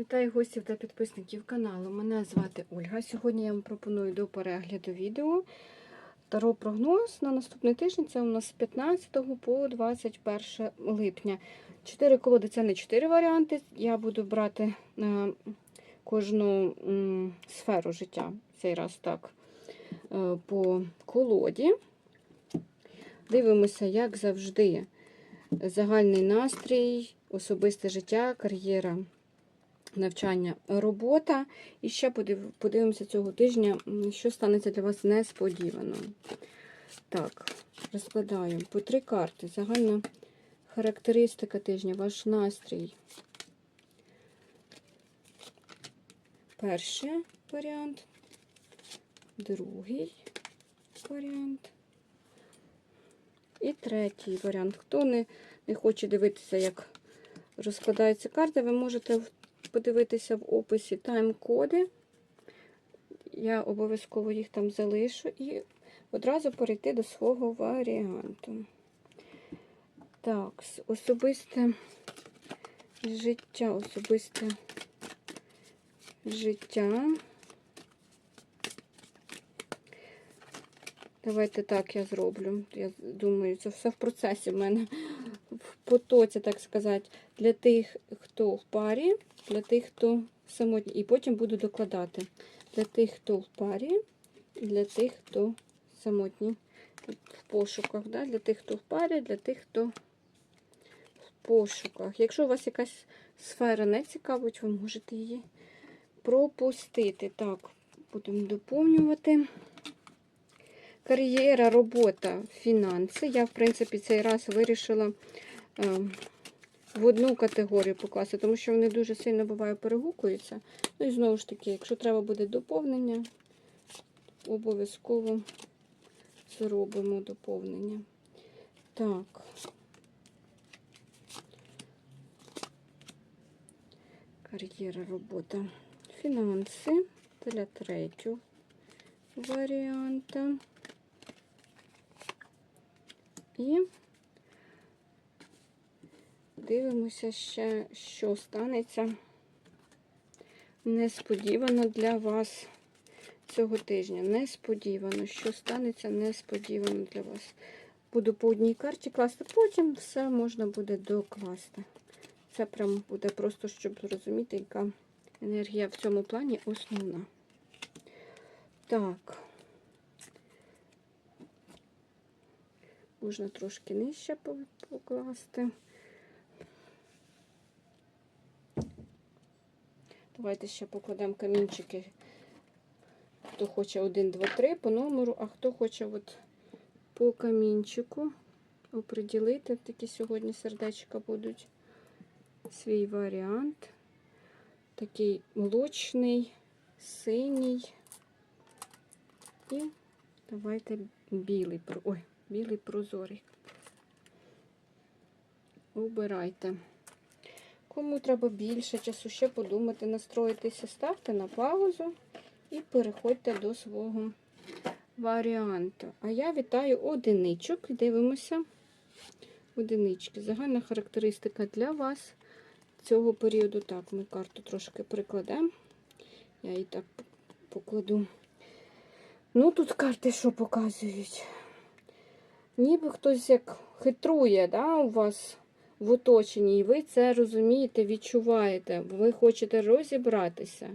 Вітаю гостів та підписників каналу. Мене звати Ольга. Сьогодні я вам пропоную до перегляду відео Таро прогноз на наступний тиждень. Це у нас з 15 по 21 липня. Чотири колоди це не чотири варіанти. Я буду брати на кожну сферу життя. Цей раз так е, по колоді. Дивимося, як завжди, загальний настрій, особисте життя, кар'єра навчання, робота. І ще подив- подивимося цього тижня, що станеться для вас несподівано. Так, розкладаємо по три карти. Загальна характеристика тижня, ваш настрій. Перший варіант, другий варіант. І третій варіант. Хто не, не хоче дивитися, як розкладаються карти, ви можете в- подивитися в описі тайм-коди. Я обов'язково їх там залишу і одразу перейти до свого варіанту. Так, особисте життя, особисте життя. Давайте так я зроблю. Я думаю, це все в процесі в мене потоці, так сказати, для тих, хто в парі, для тих, хто самотній. І потім буду докладати. Для тих, хто в парі, для тих, хто самотній в пошуках. Да? Для тих, хто в парі, для тих, хто в пошуках. Якщо у вас якась сфера не цікавить, ви можете її пропустити. Так, будемо доповнювати. Кар'єра, робота, фінанси. Я, в принципі, цей раз вирішила в одну категорію покласти, тому що вони дуже сильно буває перегукуються. Ну і знову ж таки, якщо треба буде доповнення, обов'язково зробимо доповнення. Так. Кар'єра, робота, фінанси для третього варіанта. І дивимося ще, що станеться несподівано для вас цього тижня. Несподівано, що станеться несподівано для вас. Буду по одній карті класти, потім все можна буде докласти. Це прям буде просто, щоб зрозуміти, яка енергія в цьому плані основна. Так. Можна трошки нижче покласти. Давайте ще покладемо камінчики. Хто хоче 1, 2, 3 по номеру, а хто хоче от по камінчику оприділити. Такі сьогодні сердечка будуть. Свій варіант. Такий молочний, синій. І давайте білий. Ой, білий прозорий. Обирайте. Кому треба більше часу ще подумати, настроїтися, ставте на паузу і переходьте до свого варіанту. А я вітаю одиничок. Дивимося. Одинички. Загальна характеристика для вас цього періоду. Так, ми карту трошки прикладемо. Я її так покладу. Ну, тут карти що показують? Ніби хтось як хитрує, да, у вас в оточенні, і ви це розумієте, відчуваєте, ви хочете розібратися.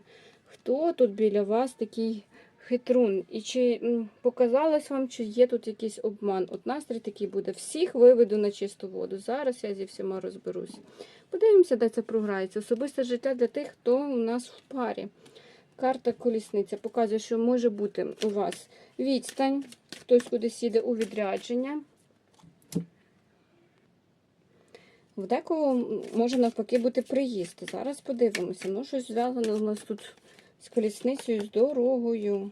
Хто тут біля вас такий хитрун? І чи показалось вам, чи є тут якийсь обман? От настрій такий буде. Всіх виведу на чисту воду. Зараз я зі всіма розберусь. Подивимося, де це програється. Особисте життя для тих, хто у нас в парі. Карта колісниця показує, що може бути у вас відстань, хтось кудись їде у відрядження. В декого може навпаки бути приїзд. Зараз подивимося. Ну, щось зв'язане у нас тут з колісницею, з дорогою.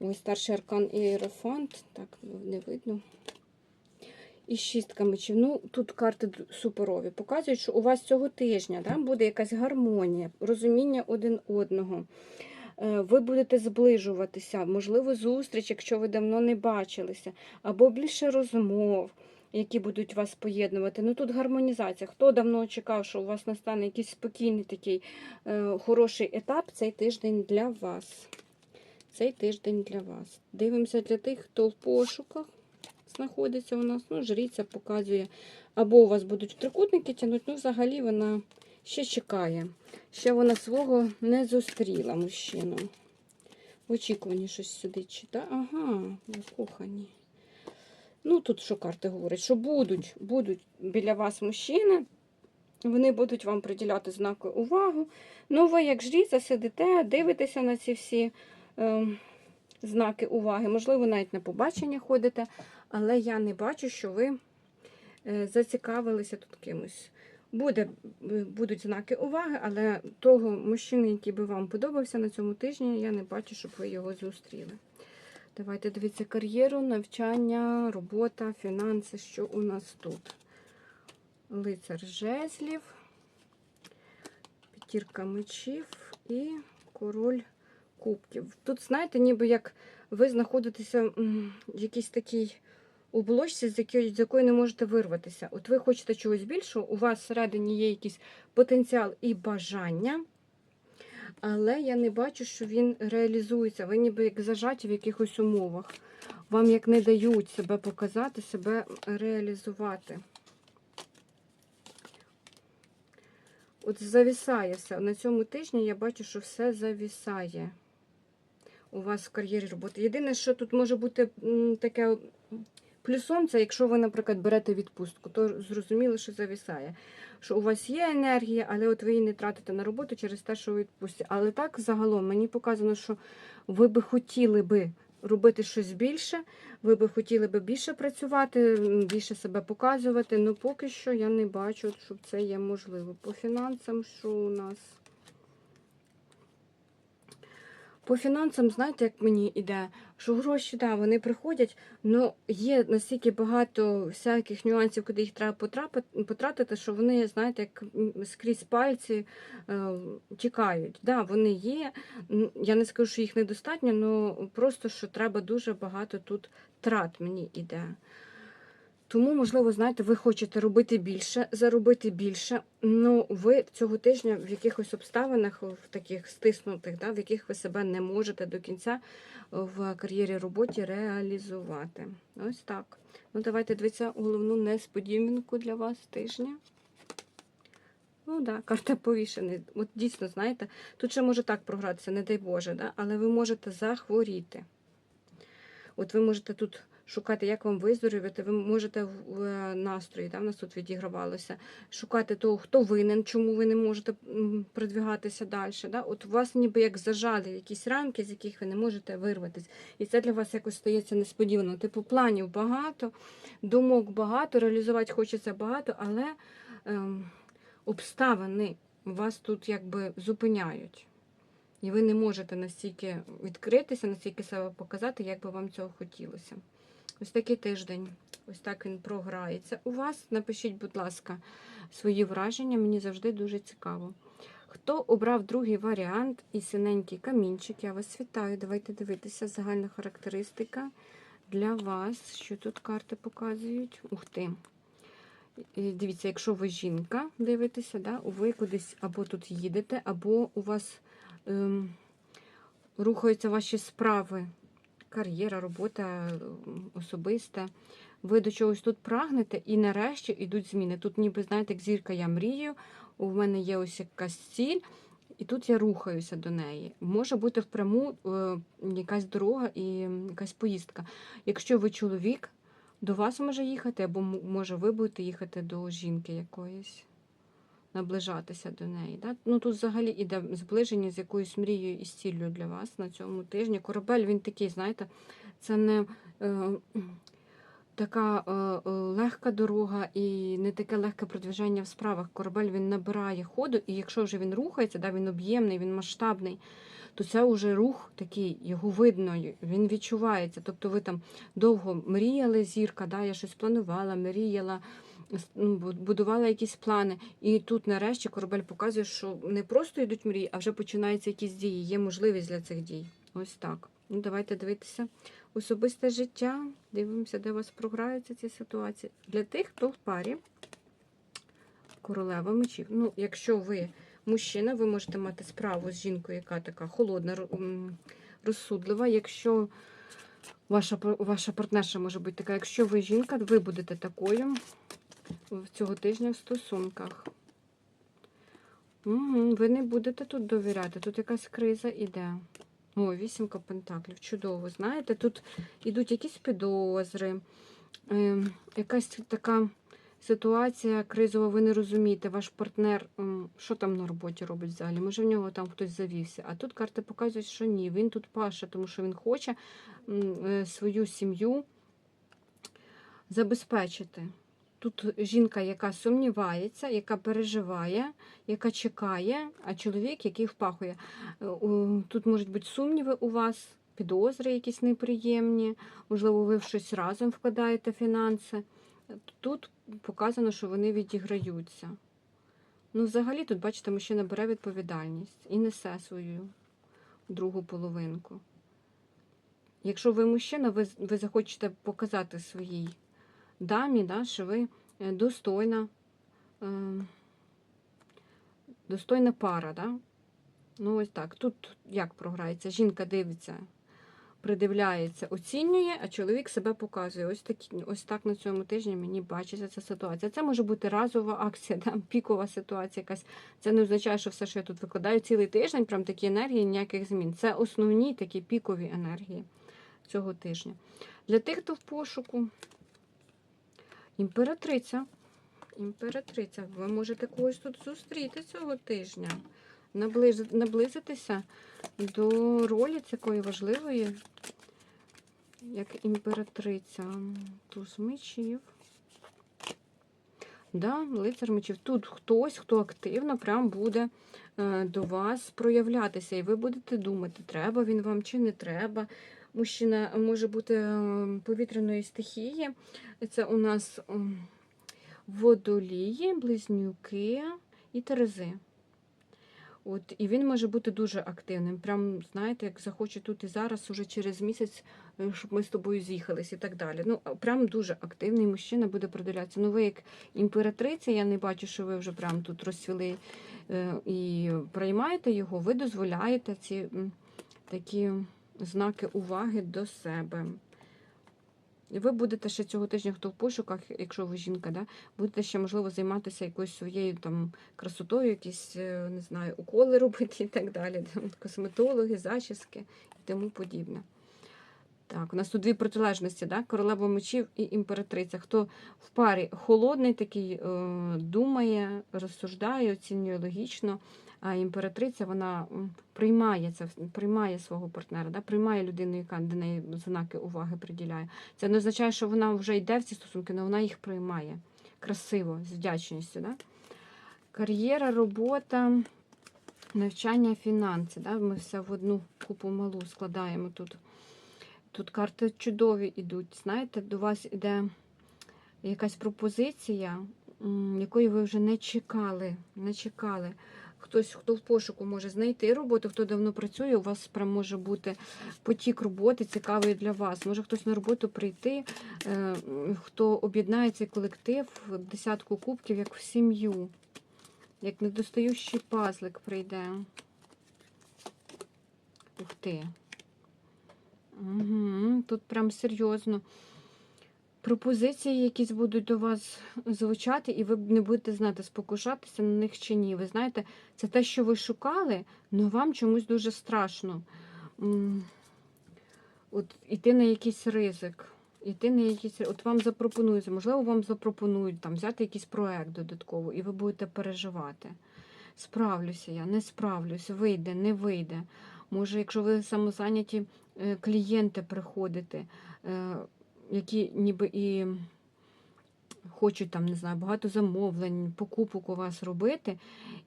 Ось старший аркан і Єрофант. Так, не видно. І шістка мечів. Ну, тут карти суперові. Показують, що у вас цього тижня да, буде якась гармонія, розуміння один одного. Е, Ви будете зближуватися, можливо, зустріч, якщо ви давно не бачилися, або більше розмов. Які будуть вас поєднувати. Ну тут гармонізація. Хто давно чекав, що у вас настане якийсь спокійний такий е, хороший етап, цей тиждень для вас. Цей тиждень для вас. Дивимося для тих, хто в пошуках знаходиться у нас. Ну, жриця показує. Або у вас будуть трикутники тягнути, ну, взагалі вона ще чекає. Ще вона свого не зустріла мужчину. В очікуванні щось сидить читає. Ага, закохані. Ну, тут що карти говорять, що будуть, будуть біля вас мужчини, вони будуть вам приділяти знаки увагу. Ну, ви, як жріця, сидите, дивитеся на ці всі е, знаки уваги. Можливо, навіть на побачення ходите, але я не бачу, що ви е, зацікавилися тут кимось. Буде, будуть знаки уваги, але того мужчини, який би вам подобався на цьому тижні, я не бачу, щоб ви його зустріли. Давайте дивіться кар'єру, навчання, робота, фінанси, що у нас тут. Лицар жезлів, п'ятірка мечів і король кубків. Тут, знаєте, ніби як ви знаходитеся в якійсь такій оболочці, з якої, з якої не можете вирватися. От ви хочете чогось більшого, у вас всередині є якийсь потенціал і бажання, але я не бачу, що він реалізується. Ви ніби як зажаті в якихось умовах. Вам як не дають себе показати, себе реалізувати. От завісає все. На цьому тижні я бачу, що все завісає у вас в кар'єрі роботи. Єдине, що тут може бути таке плюсом, це якщо ви, наприклад, берете відпустку, то зрозуміло, що завісає. Що у вас є енергія, але от ви її не тратите на роботу через те, що ви відпустите. Але так загалом мені показано, що ви би хотіли би робити щось більше, ви би хотіли би більше працювати, більше себе показувати. але поки що я не бачу, щоб це є можливо. По фінансам, що у нас? По фінансам, знаєте, як мені йде, що гроші, да, вони приходять, але є настільки багато всяких нюансів, куди їх треба потратити, що вони, знаєте, як скрізь пальці е, тікають. Да, вони є. Я не скажу, що їх недостатньо, але просто що треба дуже багато тут трат мені йде. Тому, можливо, знаєте, ви хочете робити більше, заробити більше. Ну, ви цього тижня в якихось обставинах, в таких стиснутих, да, в яких ви себе не можете до кінця в кар'єрі роботі реалізувати. Ось так. Ну, давайте дивіться головну несподіванку для вас тижня. Ну да, карта повішений. От дійсно, знаєте, тут ще може так програтися, не дай Боже, да? але ви можете захворіти. От ви можете тут шукати, як вам виздоровіти, ви можете е, настрої, да, в нас тут відігравалося, шукати того, хто винен, чому ви не можете продвігатися далі. Да? От вас ніби як зажали якісь рамки, з яких ви не можете вирватися. І це для вас якось стається несподівано. Типу, планів багато, думок багато, реалізувати хочеться багато, але ем, обставини вас тут якби зупиняють. І ви не можете настільки відкритися, настільки себе показати, як би вам цього хотілося. Ось такий тиждень, ось так він програється. У вас напишіть, будь ласка, свої враження, мені завжди дуже цікаво. Хто обрав другий варіант і синенький камінчик, я вас вітаю. Давайте дивитися загальна характеристика для вас. Що тут карти показують? Ух ти. Дивіться, якщо ви жінка дивитеся, да, ви кудись або тут їдете, або у вас ем, рухаються ваші справи, кар'єра, робота ем, особиста. Ви до чогось тут прагнете, і нарешті йдуть зміни. Тут, ніби, знаєте, як зірка, я мрію, у мене є ось якась ціль, і тут я рухаюся до неї. Може бути впряму е, якась дорога і якась поїздка. Якщо ви чоловік, до вас може їхати, або може ви будете їхати до жінки якоїсь, наближатися до неї. Да? Ну тут взагалі іде зближення з якоюсь мрією і ціллю для вас на цьому тижні. Корабель він такий, знаєте, це не е, така е, е, легка дорога і не таке легке продвіження в справах. Корабель він набирає ходу, і якщо вже він рухається, да, він об'ємний, він масштабний. То це вже рух такий, його видно, він відчувається. Тобто ви там довго мріяли зірка, да, я щось планувала, мріяла, будувала якісь плани. І тут нарешті корабель показує, що не просто йдуть мрії, а вже починаються якісь дії, є можливість для цих дій. Ось так. Ну, давайте дивитися особисте життя. Дивимося, де у вас програються ці ситуації. Для тих, хто в парі королева мечів. Ну, якщо ви мужчина, ви можете мати справу з жінкою, яка така холодна, розсудлива. Якщо ваша, ваша партнерша може бути така, якщо ви жінка, ви будете такою цього тижня в стосунках. Угу, ви не будете тут довіряти, тут якась криза іде. О, вісімка пентаклів, чудово. Знаєте, тут ідуть якісь підозри, е, якась така ситуація кризова, ви не розумієте, ваш партнер, що там на роботі робить взагалі? Може, в нього там хтось завівся. А тут карти показують, що ні, він тут паше, тому що він хоче е, свою сім'ю забезпечити. Тут жінка, яка сумнівається, яка переживає, яка чекає, а чоловік, який впахує. Е, Тут можуть бути сумніви у вас, підозри якісь неприємні, можливо, ви в щось разом вкладаєте фінанси. Тут показано, що вони відіграються. Ну, взагалі, тут, бачите, мужчина бере відповідальність і несе свою другу половинку. Якщо ви мужчина, ви, ви захочете показати своїй дамі, да, що ви е, достойна, е, достойна пара. Да? Ну, ось так. Тут як програється? Жінка дивиться, придивляється, оцінює, а чоловік себе показує. Ось, такі, ось так на цьому тижні мені бачиться ця ситуація. Це може бути разова акція, да? пікова ситуація якась. Це не означає, що все, що я тут викладаю цілий тиждень, прям такі енергії, ніяких змін. Це основні такі пікові енергії цього тижня. Для тих, хто в пошуку, імператриця. Імператриця, ви можете когось тут зустріти цього тижня. Наблизитися до ролі такої важливої, як імператриця. Туз мечів. Да, лицар мечів. Тут хтось, хто активно прям буде е, до вас проявлятися. І ви будете думати, треба він вам чи не треба. Мужчина може бути е, повітряної стихії. Це у нас водолії, близнюки і терези. От, і він може бути дуже активним. Прям, знаєте, як захоче тут і зараз, уже через місяць, е, щоб ми з тобою з'їхались і так далі. Ну, прям дуже активний мужчина буде продивлятися. Ну, ви як імператриця, я не бачу, що ви вже прям тут розцвіли е, і приймаєте його, ви дозволяєте ці такі знаки уваги до себе. Ви будете ще цього тижня, хто в пошуках, якщо ви жінка, да, будете ще, можливо, займатися якоюсь своєю там красотою, якісь, е, не знаю, уколи робити і так далі. Косметологи, зачіски і тому подібне. Так, у нас тут дві протилежності, да? королева мечів і імператриця. Хто в парі холодний, такий е, думає, розсуждає, оцінює логічно, а імператриця вона приймає це, приймає свого партнера, да? приймає людину, яка до неї знаки уваги приділяє. Це не означає, що вона вже йде в ці стосунки, але вона їх приймає красиво, з вдячністю. Да? Кар'єра, робота, навчання, фінанси. Да? Ми все в одну купу малу складаємо тут. Тут карти чудові йдуть. Знаєте, до вас іде якась пропозиція, якої ви вже не чекали. Не чекали. Хтось, хто в пошуку може знайти роботу, хто давно працює, у вас прям може бути потік роботи цікавий для вас. Може хтось на роботу прийти, е, хто об'єднає цей колектив десятку кубків, як в сім'ю. Як недостаючий пазлик прийде. Ух ти. Угу, тут прям серйозно. Пропозиції якісь будуть до вас звучати, і ви не будете знати, спокушатися на них чи ні. Ви знаєте, це те, що ви шукали, але вам чомусь дуже страшно. От іти на якийсь ризик. Іти на якийсь ри- от вам запропонують, можливо, вам запропонують там взяти якийсь проект додатково, і ви будете переживати. Справлюся я, не справлюся, вийде, не вийде. Може, якщо ви самозайняті е, клієнти приходите, е, які ніби і хочуть там, не знаю, багато замовлень, покупок у вас робити,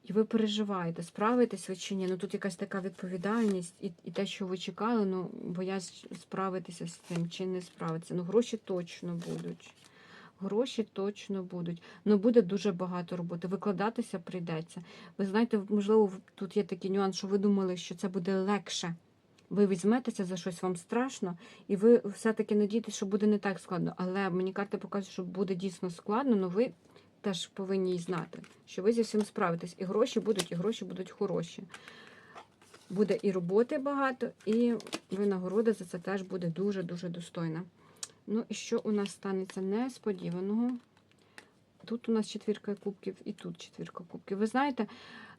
і ви переживаєте, справитесь ви чи ні. Ну тут якась така відповідальність, і, і те, що ви чекали, ну боясь справитися з цим чи не справитися. Ну, гроші точно будуть. Гроші точно будуть. Ну буде дуже багато роботи. Викладатися прийдеться. Ви знаєте, можливо, тут є такий нюанс, що ви думали, що це буде легше ви візьметеся за щось, вам страшно, і ви все-таки надієтесь, що буде не так складно. Але мені карти показують, що буде дійсно складно, але ви теж повинні знати, що ви зі всім справитесь. І гроші будуть, і гроші будуть хороші. Буде і роботи багато, і винагорода за це теж буде дуже-дуже достойна. Ну і що у нас станеться несподіваного? Тут у нас четвірка кубків і тут четвірка кубків. Ви знаєте,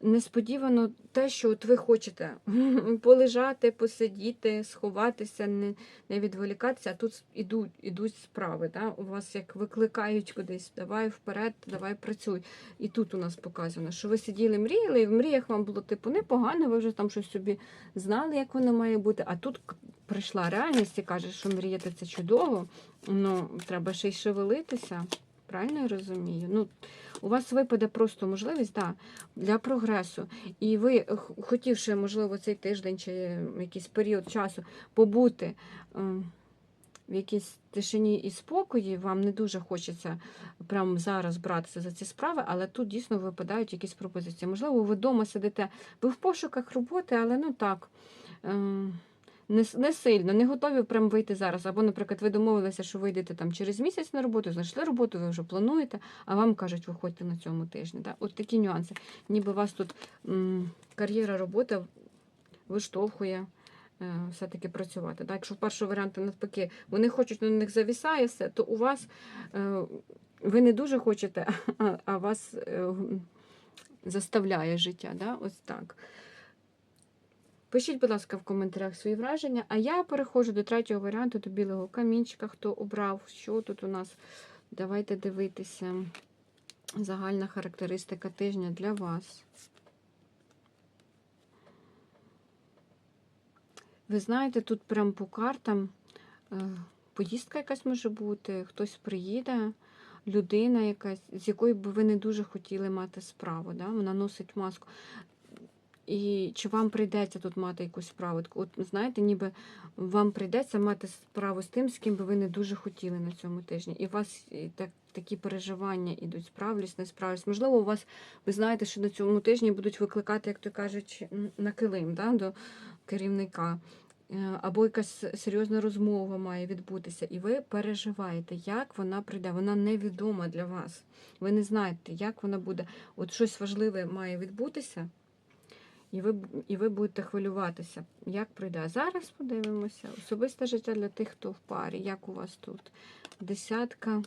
несподівано те, що от ви хочете полежати, посидіти, сховатися, не, не відволікатися, а тут ідуть, ідуть справи. Да? У вас як викликають кудись, давай вперед, давай працюй. І тут у нас показано, що ви сиділи, мріяли, і в мріях вам було типу непогано, ви вже там щось собі знали, як воно має бути. А тут прийшла реальність і каже, що мріяти це чудово, ну треба ще й шевелитися. Правильно я розумію? Ну, у вас випаде просто можливість да, для прогресу. І ви, хотівши, можливо, цей тиждень чи якийсь період часу побути е, в якійсь тишині і спокої, вам не дуже хочеться прямо зараз братися за ці справи, але тут дійсно випадають якісь пропозиції. Можливо, ви вдома сидите, ви в пошуках роботи, але ну так. Не, не сильно, не готові прям вийти зараз. Або, наприклад, ви домовилися, що ви йдете там через місяць на роботу, знайшли роботу, ви вже плануєте, а вам кажуть, виходьте на цьому тижні. Да? От такі нюанси. Ніби вас тут м, кар'єра, робота виштовхує е, все-таки працювати. Да? Якщо в варіанту навпаки вони хочуть, на них завісає все, то у вас е, ви не дуже хочете, а, а вас е, заставляє життя. Да? Ось так. Пишіть, будь ласка, в коментарях свої враження. А я переходжу до третього варіанту, до білого камінчика. Хто обрав, що тут у нас? Давайте дивитися. Загальна характеристика тижня для вас. Ви знаєте, тут прям по картам е, поїздка якась може бути, хтось приїде, людина якась, з якою би ви не дуже хотіли мати справу. Да? Вона носить маску. І чи вам прийдеться тут мати якусь справу? От знаєте, ніби вам прийдеться мати справу з тим, з ким би ви не дуже хотіли на цьому тижні. І у вас і так, такі переживання ідуть, справлюсь, не справлюсь. Можливо, у вас, ви знаєте, що на цьому тижні будуть викликати, як то кажуть, на килим да, до керівника. Е, Або якась серйозна розмова має відбутися, і ви переживаєте, як вона прийде. Вона невідома для вас. Ви не знаєте, як вона буде. От щось важливе має відбутися, і ви, і ви будете хвилюватися, як прийде. А зараз подивимося. Особисте життя для тих, хто в парі. Як у вас тут? Десятка.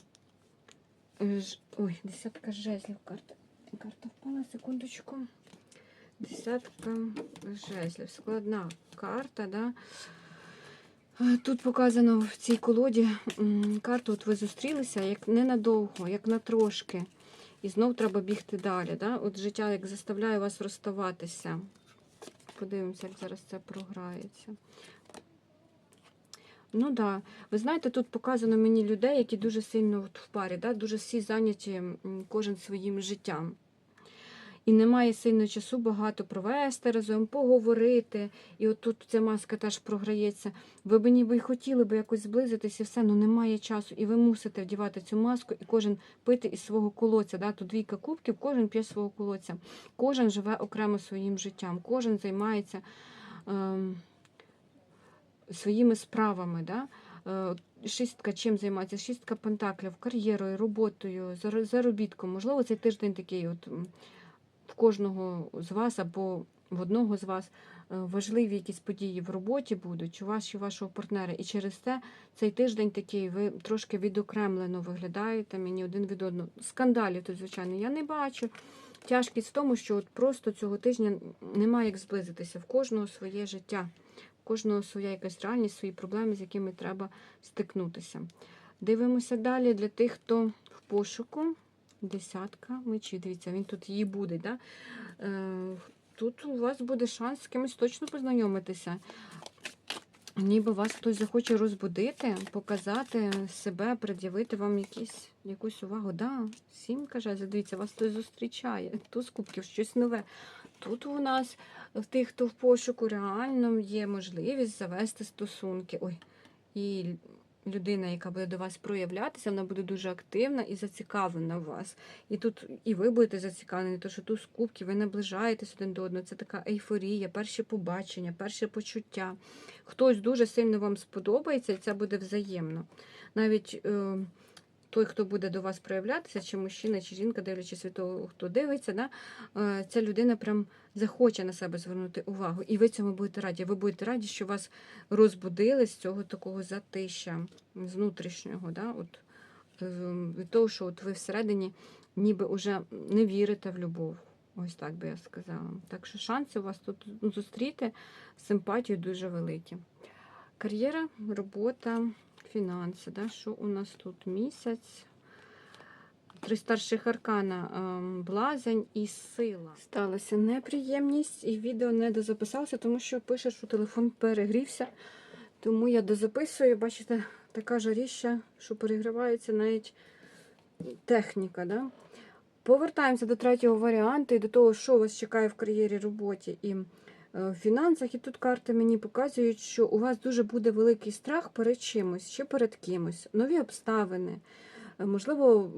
е, ж- Ой, десятка жезлів. Карта. Карта впала, секундочку. Десятка жезлів. Складна карта, да? Е, Тут показано в цій колоді карту, от ви зустрілися як ненадовго, як на трошки. І знов треба бігти далі. Да? От життя як заставляє вас розставатися. Подивимося, як зараз це програється. Ну да. ви знаєте, тут показано мені людей, які дуже сильно от в парі, да? дуже всі зайняті кожен своїм життям. І немає сильно часу багато провести разом, поговорити. І от тут ця маска теж програється. Ви б ніби й хотіли би якось зблизитися, все, але немає часу. І ви мусите вдівати цю маску, і кожен пити із свого колодця. Да? Тут двійка кубків, кожен п'є свого колодця. Кожен живе окремо своїм життям, кожен займається ем, своїми справами. Да? Е, Шістка чим займається? Шістка пентаклів, кар'єрою, роботою, заробітком. Можливо, цей тиждень такий от кожного з вас або в одного з вас е, важливі якісь події в роботі будуть, чи у вашого партнера. І через це цей тиждень такий, ви трошки відокремлено виглядаєте мені один від одного. Скандалів тут, звичайно, я не бачу. Тяжкість в тому, що от просто цього тижня немає як зблизитися. В кожного своє життя, в кожного своя якась реальність, свої проблеми, з якими треба стикнутися. Дивимося далі для тих, хто в пошуку. Десятка мечів. Дивіться, він тут її буде. Да? Е, тут у вас буде шанс з кимось точно познайомитися. Ніби вас хтось захоче розбудити, показати себе, пред'явити вам якісь, якусь увагу. Да, сім каже, дивіться, вас хтось зустрічає. Туз кубків, щось нове. Тут у нас в тих, хто в пошуку, реально є можливість завести стосунки. Ой, і людина, яка буде до вас проявлятися, вона буде дуже активна і зацікавлена в вас. І тут і ви будете зацікавлені, тому що тут скупки, ви наближаєтесь один до одного. Це така ейфорія, перші побачення, перше почуття. Хтось дуже сильно вам сподобається, і це буде взаємно. Навіть е, той, хто буде до вас проявлятися, чи мужчина, чи жінка, дивлячись від того, хто дивиться, да, е, ця людина прям захоче на себе звернути увагу. І ви цьому будете раді. Ви будете раді, що вас розбудили з цього такого затища, з внутрішнього. Да, от, е, від того, що от ви всередині ніби вже не вірите в любов. Ось так би я сказала. Так що шанси у вас тут ну, зустріти симпатію дуже великі. Кар'єра, робота, фінанси. Да? Що у нас тут місяць? Три старших аркана ем, блазень і сила. Сталася неприємність, і відео не дозаписалося, тому що пише, що телефон перегрівся. Тому я дозаписую, бачите, така жаріща, що перегрівається навіть техніка. Да? Повертаємося до третього варіанту і до того, що вас чекає в кар'єрі, роботі і в фінансах. І тут карти мені показують, що у вас дуже буде великий страх перед чимось, чи перед кимось, нові обставини. Е, Можливо,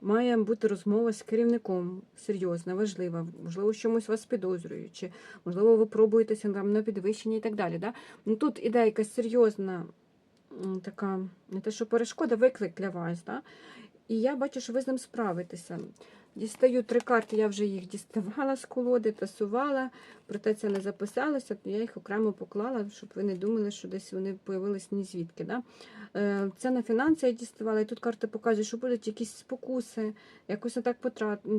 має бути розмова з керівником серйозна, важлива, можливо, чомусь вас підозрюють, чи можливо, ви пробуєтеся на підвищення і так далі. Да? Ну, тут іде якась серйозна така, не те, що перешкода, виклик для вас. Да? І я бачу, що ви з ним справитеся. Дістаю три карти, я вже їх діставала з колоди, тасувала, проте це не записалося, то я їх окремо поклала, щоб ви не думали, що десь вони появились ні звідки. Да? Е, Це на фінанси я діставала, і тут карти показують, що будуть якісь спокуси, якось так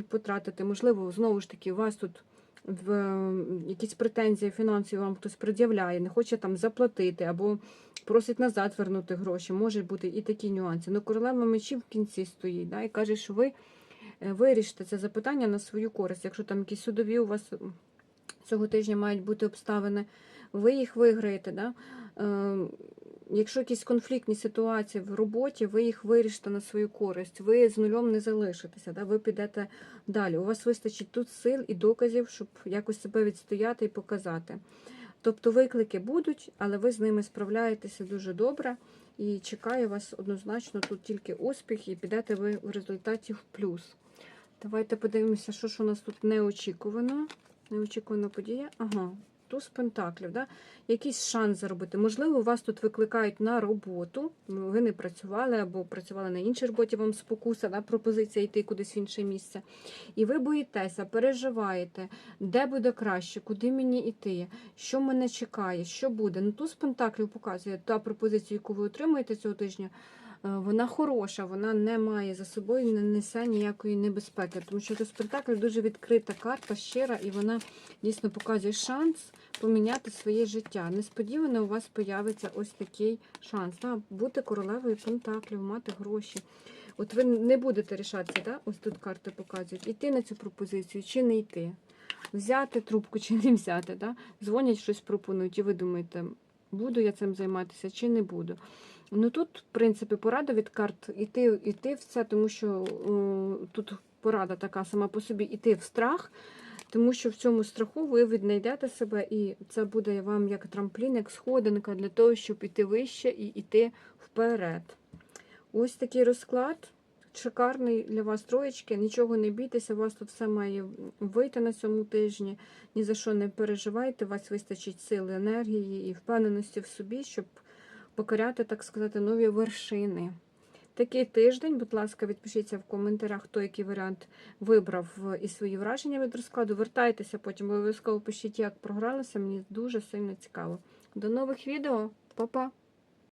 потратити. Можливо, знову ж таки, у вас тут в якісь претензії фінансові вам хтось пред'являє, не хоче там заплатити або просить назад вернути гроші. Може бути і такі нюанси. Ну, королева мечів в кінці стоїть, да, і каже, що ви е, вирішите це запитання на свою користь. Якщо там якісь судові у вас цього тижня мають бути обставини, ви їх виграєте. Да? Е, Якщо якісь конфліктні ситуації в роботі, ви їх вирішите на свою користь, ви з нульом не залишитеся, да? ви підете далі. У вас вистачить тут сил і доказів, щоб якось себе відстояти і показати. Тобто виклики будуть, але ви з ними справляєтеся дуже добре. І чекаю вас однозначно тут тільки успіх, і підете ви в результаті в плюс. Давайте подивимося, що ж у нас тут неочікувано. Неочікувана подія. Ага, туз пентаклів. Да? Якийсь шанс заробити. Можливо, вас тут викликають на роботу. Ви не працювали або працювали на іншій роботі, вам спокуса, да? пропозиція йти кудись в інше місце. І ви боїтеся, переживаєте, де буде краще, куди мені йти, що мене чекає, що буде. Ну, туз пентаклів показує та пропозиція, яку ви отримуєте цього тижня. Е, Вона хороша, вона не має за собою, не несе ніякої небезпеки, тому що туз пентаклів дуже відкрита карта, щира, і вона дійсно показує шанс поміняти своє життя. Несподівано у вас появиться ось такий шанс. Да? Бути королевою пентаклів, мати гроші. От ви не будете рішатися, да? ось тут карти показують, йти на цю пропозицію чи не йти. Взяти трубку чи не взяти. Да? Дзвонять, щось пропонують, і ви думаєте, буду я цим займатися чи не буду. Ну тут, в принципі, порада від карт іти, іти в це, тому що о, тут порада така сама по собі, іти в страх, тому що в цьому страху ви віднайдете себе, і це буде вам як трамплін, як сходинка для того, щоб іти вище і йти вперед. Ось такий розклад. Шикарний для вас троєчки. Нічого не бійтеся, у вас тут все має вийти на цьому тижні. Ні за що не переживайте, у вас вистачить сили, енергії і впевненості в собі, щоб покоряти, так сказати, нові вершини. Такий тиждень, будь ласка, відпишіться в коментарях, хто який варіант вибрав е, і свої враження від розкладу. Вертайтеся потім, обов'язково пишіть, як програлося. Мені дуже сильно цікаво. До нових відео, Па-па!